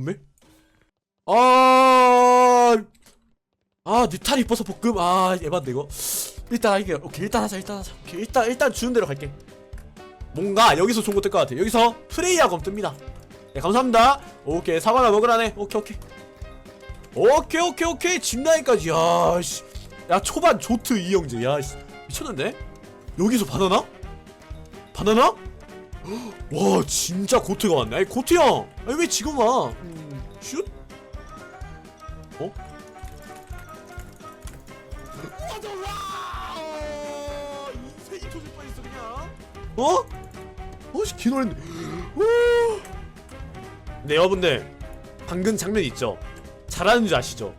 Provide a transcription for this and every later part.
없네? 아, 아, 뮤탈 이뻐서 볶음. 아, 에반데 이거. 일단 이게 오케이 일단 하자 일단 하자. 오케이 일단 일단 주는 대로 갈게. 뭔가 여기서 좋은 거뜰것 같아. 여기서 프레이야검 뜹니다. 네, 감사합니다. 오케이 사과나 먹으라네. 오케이 오케이. 오케이 오케이 오케이 진라인까지. 야 씨. 야 초반 조트 이영재. 야 씨. 미쳤는데? 여기서 바나나? 바나나? 와 진짜 고트가 왔네. 아니 고트 형. 아니 왜 지금 와? 음, 슛? 어? 맞아 와! 인생이 터질 뻔했어 그냥. 어? 어씨 기노랬네. 네 여러분들 방금 장면 있죠? 잘하는 줄 아시죠?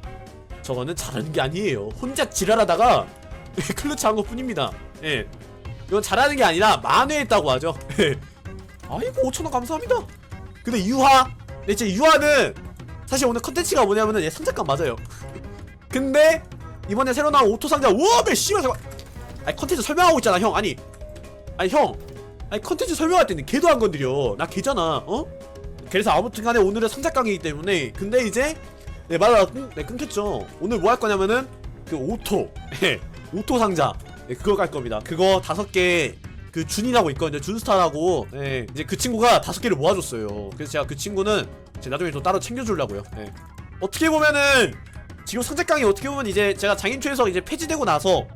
저거는 잘하는 게 아니에요. 혼자 지랄하다가 클러치 한 것 뿐입니다. 예. 이건 잘하는 게 아니라 만회했다고 하죠. 예. 아이고 5천원 감사합니다. 근데 유화, 네, 제 유화는 사실 오늘 컨텐츠가 뭐냐면은 얘 상자감 맞아요. 근데 이번에 새로 나온 오토 상자 우와 매 씨발 잠깐. 아니 컨텐츠 설명하고 있잖아 형. 아니 아니 형. 아니 컨텐츠 설명할 때는 걔도 안 건드려. 나 걔잖아. 어? 그래서 아무튼 간에 오늘은 상자깡이기 때문에 근데 이제 네 말하다 끊, 네, 끊겼죠. 오늘 뭐 할 거냐면은 그 오토, 예, 오토 상자 네, 그거 갈 겁니다. 그거 다섯 개 그 준이라고 있거든요. 준스타라고. 예, 이제 그 친구가 다섯 개를 모아줬어요. 그래서 제가 그 친구는 제 나중에 또 따로 챙겨주려고요. 예. 어떻게 보면은 지금 상자깡이 어떻게 보면 이제 제가 장인초에서 이제 폐지되고 나서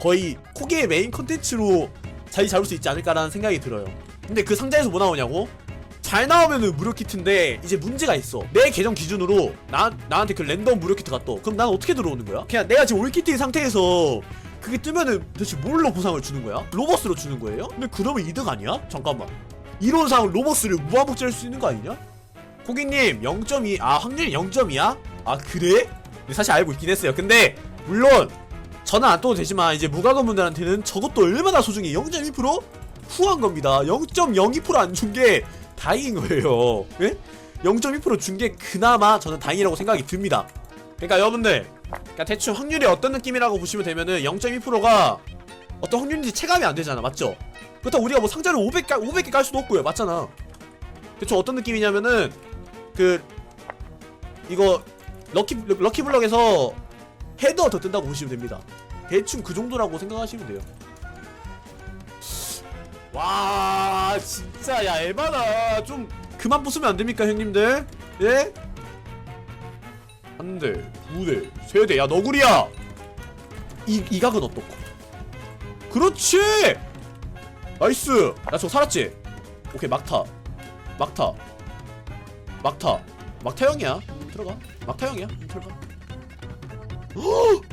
거의 코기의 메인 컨텐츠로 자리 잡을 수 있지 않을까라는 생각이 들어요. 근데 그 상자에서 뭐 나오냐고? 잘 나오면은 무료 키트인데 이제 문제가 있어. 내 계정 기준으로 나 나한테 그 랜덤 무료 키트가 떠. 그럼 난 어떻게 들어오는 거야? 그냥 내가 지금 올 키트인 상태에서 그게 뜨면은 도대체 뭘로 보상을 주는 거야? 로버스로 주는 거예요? 근데 그러면 이득 아니야? 잠깐만. 이론상 로버스를 무한복제할 수 있는 거 아니냐? 고객님 0.2. 아 확률이 0.2야? 아 그래? 근데 사실 알고 있긴 했어요. 근데 물론 저는 안 떠도 되지만 이제 무과금 분들한테는 저것도 얼마나 소중해 0.2% 후한 겁니다 0.02%안 준 게 다행인 거예요 예? 0.2%준 게 그나마 저는 다행이라고 생각이 듭니다 그러니까 여러분들 그러니까 대충 확률이 어떤 느낌이라고 보시면 되면은 0.2%가 어떤 확률인지 체감이 안 되잖아 맞죠? 그렇다고 우리가 뭐 상자를 500개, 500개 깔 수도 없고요 맞잖아 대충 어떤 느낌이냐면은 그 이거 럭키 럭키블럭에서 헤더 더 뜬다고 보시면 됩니다. 대충 그 정도라고 생각하시면 돼요. 와 진짜 야 에바다 좀 그만 부수면 안 됩니까 형님들? 예? 한 대, 두 대, 세 대. 야 너구리야. 이 이 각은 어떻고? 그렇지. 나이스. 나 저거 살았지? 오케이 막타, 막타, 막타, 막타형이야. 음, 들어가. 막타형이야. 음, 들어가.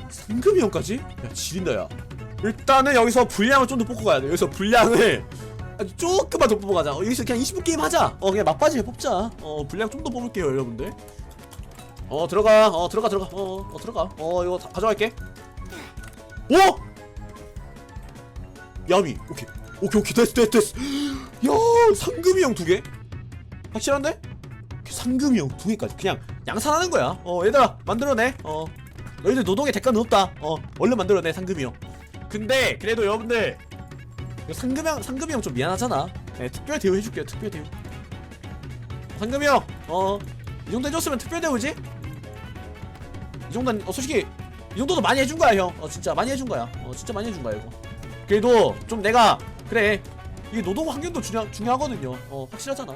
상금이 형까지? 야 지린다 야 일단은 여기서 분량을 좀 더 뽑고 가야 돼 여기서 분량을 아주 조금만 더 뽑고 가자 어, 여기서 그냥 20분 게임 하자 어 그냥 막바지에 뽑자 어 분량 좀 더 뽑을게요 여러분들 어 들어가 어 들어가 들어가 어, 어 들어가 어 이거 다 가져갈게 오! 야미 오케이 오케이 오케이 됐어 됐어 됐어 야 상금이 형 두개 확실한데? 상금이 형두 개까지 그냥 양산하는 거야 어 얘들아 만들어내 어 너희들 노동의 대가는 없다. 어, 얼른 만들어내 상금이 형. 근데 그래도 여러분들 상금이 형, 상금이 형 좀 미안하잖아. 네, 특별 대우 해줄게요. 특별 대우. 상금이 형, 어, 이 정도 해줬으면 특별 대우지? 이 정도는 어, 솔직히 이 정도도 많이 해준 거야 형. 어, 진짜 많이 해준 거야. 어, 진짜 많이 해준 거야 이거. 그래도 좀 내가 그래 이게 노동 환경도 중요 중요하거든요. 어, 확실하잖아.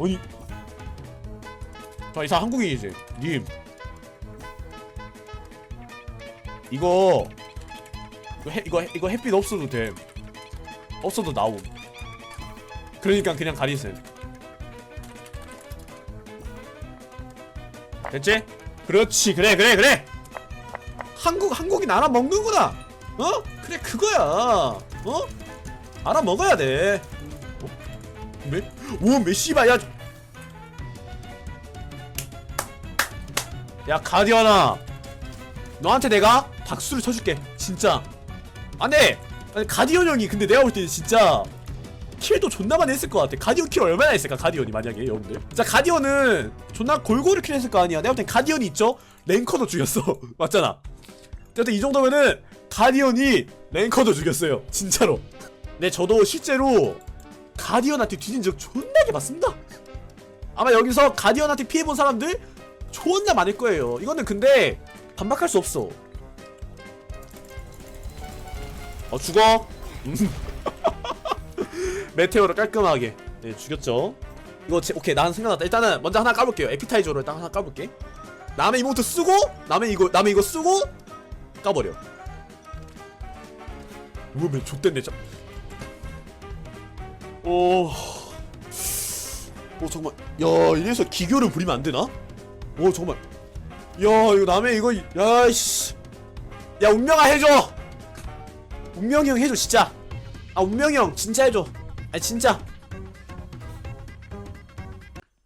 아니 자 이상 한국인이지 님 이거 이거, 해, 이거, 이거 햇빛 없어도 돼 없어도 나옴 그러니까 그냥 가리세요 됐지? 그렇지 그래 그래 그래 한국 한국인 알아 먹는구나 어? 그래 그거야 어? 알아 먹어야 돼 어? 메? 오 메시바 야. 야 가디언아 너한테 내가 박수를 쳐줄게 진짜 안돼 아니, 가디언 형이 근데 내가 볼 때는 진짜 킬도 존나 많이 했을 것 같아. 가디언 킬 얼마나 했을까 가디언이 만약에 여러분들? 자 가디언은 존나 골고루 킬 했을 거 아니야. 내가 볼 땐 가디언이 있죠? 랭커도 죽였어. 맞잖아. 어쨌든 이 정도면은 가디언이 랭커도 죽였어요. 진짜로. 네 저도 실제로 가디언한테 뒤진 적 존나게 많습니다. 아마 여기서 가디언한테 피해본 사람들 존나 많을 거예요. 이거는 근데 반박할 수 없어 어 죽어? 음. 메테오를 깔끔하게. 네 죽였죠. 이거 제, 오케이 난 생각났다. 일단은 먼저 하나 까볼게요. 에피타이저로 일단 하나 까볼게. 남의 이모트 쓰고 남의 이거 남의 이거 쓰고 까버려. 우메 좆됐네 참. 오... 오 정말. 야 이래서 기교를 부리면 안 되나? 오 정말. 야 이거 남의 이거 야씨. 야 운명아 해줘 운명이 형 해줘 진짜. 아 운명이 형 진짜 해줘. 아니 진짜.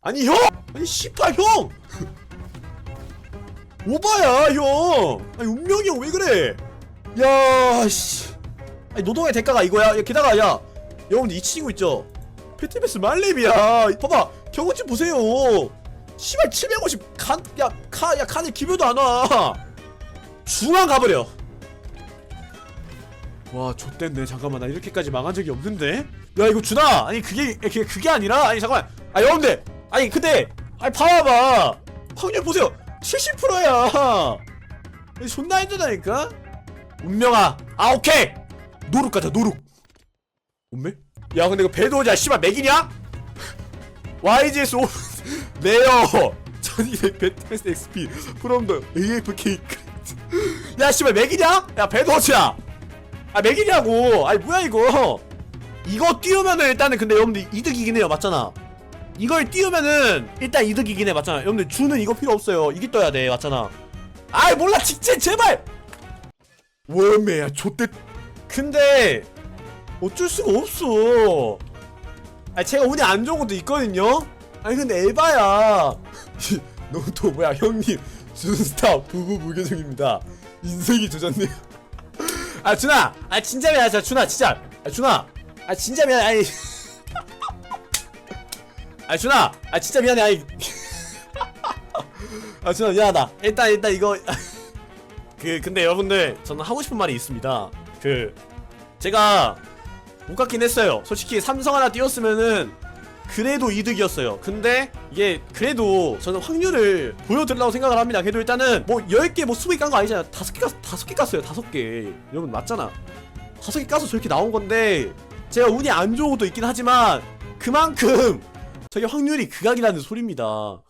아니 형! 아니 씨발 형! 오바야 형! 아니 운명이 형 왜 그래? 야씨. 아니 노동의 대가가 이거야? 야, 게다가 야 여러분들 이 친구 있죠? 패티베스 말렙이야. 봐봐 경호치 보세요. 씨발 750 간, 야, 카, 야, 칸에 기묘도 안 와. 중앙 가버려. 와, 좆됐네. 잠깐만, 나 이렇게까지 망한 적이 없는데? 야, 이거 준아! 아니, 그게, 그게, 그게 아니라, 아니, 잠깐만. 아, 여러분들! 아니, 근데, 아니, 봐봐봐! 확률 보세요! 70%야! 존나 힘들다니까? 운명아! 아, 오케이! 노룩 가자, 노룩! 운매? 야, 근데 이거 배도자, 씨발, 맥이냐? YGS 5 레어 1200 배트스 XP 프롬 더 AFK 야 씨발 맥이냐? 야 배도치야 아 맥이냐고. 아니 뭐야 이거? 이거 띄우면은 일단은 근데 여러분들 이득이긴 해요 맞잖아. 이걸 띄우면은 일단 이득이긴 해 맞잖아. 여러분들 주는 이거 필요 없어요. 이게 떠야 돼 맞잖아. 아이 몰라. 직진 제발! 월매야 좆대. 근데 어쩔 수가 없어. 아니 제가 운이 안 좋은 것도 있거든요? 아니 근데 에바야. 너또 뭐야 형님. 준스타 부부 무교중입니다. 인생이 조졌네요 아 준아! 아 진짜 미안해 진짜 준아 진짜. 아 준아! 아 진짜 미안해 아니. 아 준아! 아 진짜 미안해. 아니. 아 준아 미안하다. 일단 일단 이거. 그 근데 여러분들 저는 하고 싶은 말이 있습니다. 그 제가 못 갔긴 했어요. 솔직히 삼성 하나 띄웠으면은 그래도 이득이었어요. 근데 이게 그래도 저는 확률을 보여드리려고 생각을 합니다. 그래도 일단은 뭐 10개 뭐 20개 깐 거 아니잖아요. 5개 깠, 5개 깠어요. 5개. 여러분 맞잖아. 5개 까서 저렇게 나온 건데 제가 운이 안 좋은 것도 있긴 하지만 그만큼 저게 확률이 극악이라는 소리입니다